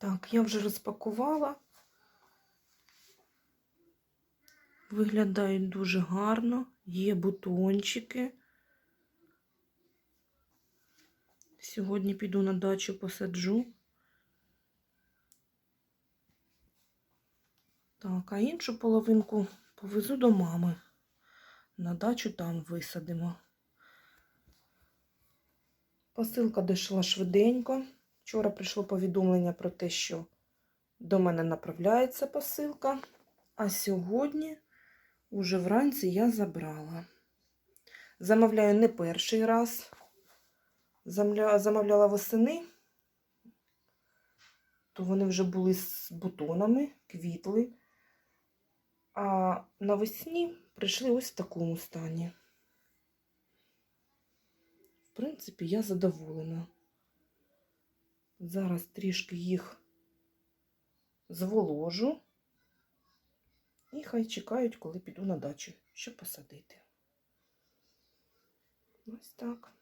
Так, я вже розпакувала. Виглядають дуже гарно. Є бутончики. Сьогодні піду на дачу посаджу. Так, а іншу половинку повезу до мами. На дачу там висадимо. Посилка дійшла швиденько. Вчора прийшло повідомлення про те, що до мене направляється посилка. А сьогодні, уже вранці, я забрала. Замовляю не перший раз. Замовляла восени, то вони вже були з бутонами, квітли. А навесні прийшли ось в такому стані. В принципі, я задоволена. Зараз трішки їх зволожу. І хай чекають, коли піду на дачу, щоб посадити. Ось так.